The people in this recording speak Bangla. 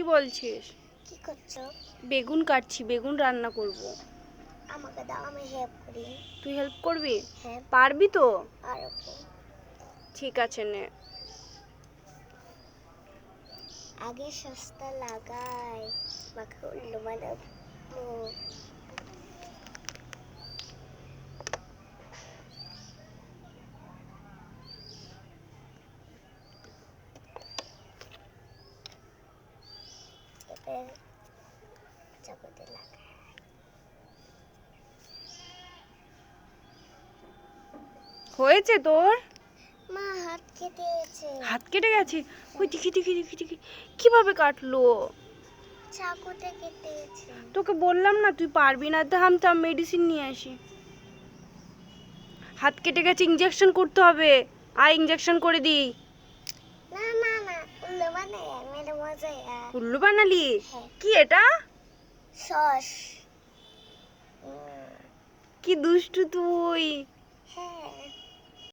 কি বলছিস? কি করছ? বেগুন কাটছি বেগুন রান্না করব। আমাকে দাও আমি হেল্প করি। তুই হেল্প করবি? হ্যাঁ। পারবি তো? আর ঠিক আছে নে। আগে সস্তা লাগাই মাকে উল্লু বানাবো লাগাই হয়েছে তোর? মা হাত কেটেছে হাত কেটে গেছে? ওই দেখি দেখি দেখি দেখি। কীভাবে কাটলো? চাকুতে কেটেছে তোকে বললাম না তুই পারবি না। থাম থাম মেডিসিন নিয়ে আসি। হাত কেটে গেছে ইঞ্জেকশন করতে হবে। আয় ইঞ্জেকশন করে দিই। না না আর উল্লু বানালি? হ্যাঁ। কি এটা? সস। কি দুষ্টু তুই?